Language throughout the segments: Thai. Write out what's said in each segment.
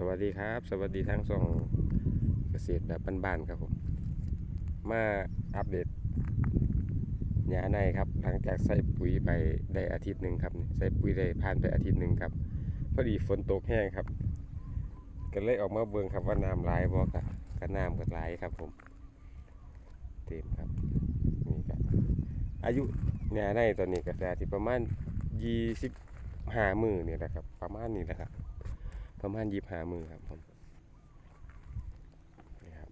สวัสดีครับ สวัสดีทั้งสองเกษตรแบบบ้านๆครับผม มาอัปเดตหญ้าในครับ หลังจากใส่ปุ๋ยไปได้อาทิตย์หนึ่งครับใส่ปุ๋ยได้ผ่านไปอาทิตย์หนึ่งครับ พอดีฝนตกแห้งครับ ก็เลยออกมาเบิ่งครับว่าน้ำไหลายบ่กะก็น้ำก็ไหลครับผม เต็มครับนี่ครับอายุหญ้าในตอนนี้ก็จะที่ประมาณยี่สิบห้ามือเนี่แหละครับ ประมาณนี้แหละครับ ประมาณยี่ห้ามือครับผมนี่ครับ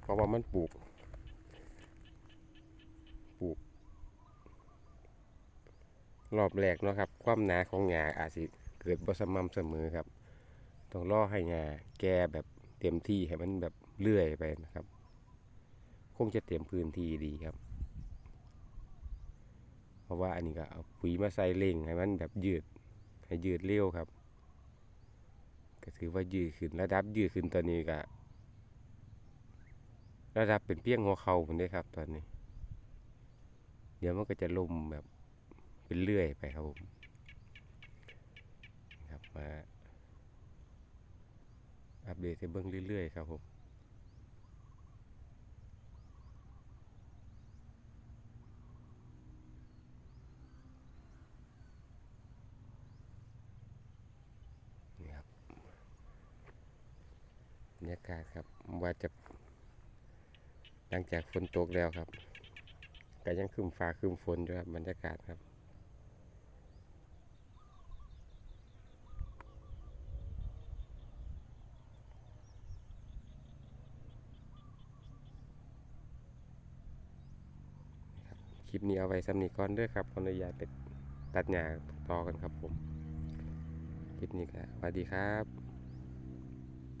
เพราะว่ามันปลูก ปลูก รอบแรกเนาะครับ ความหนาของหญ้าอาจสิเกิดบ่สม่ำเสมอครับ ต้องรอให้หญ้าแก่แบบเต็มที่ให้มันแบบเลื่อยไปนะครับ คงจะเต็มพื้นที่ดีครับ เพราะว่าอันนี้ก็เอาปุ๋ยมาใส่เล่งให้มันแบบยืดให้ยืดเร็วครับ ก็ถือว่ายืดขึ้นระดับยืดขึ้นตอนนี้ก็ระดับเป็นเพียงหัวเข่าผมได้ครับ ตอนนี้ เดี๋ยวมันก็จะลมแบบเป็นเลื่อยไปครับผมครับมาอัปเดตให้เบิ่งเรื่อยๆครับผมนี่ครับบ รรยากาศครับว่าจะหลังจากฝนตกแล้วครับก็ยังครึมฟ้าครึมฝนอยู่ครับบรรยากาศครับคลิปนี้เอาไว้สำนีก่อนด้วยครับขออนุญาตไปตัดหญ้าต่อกันครับผม คลิปนี้ก็สวัสดีครับ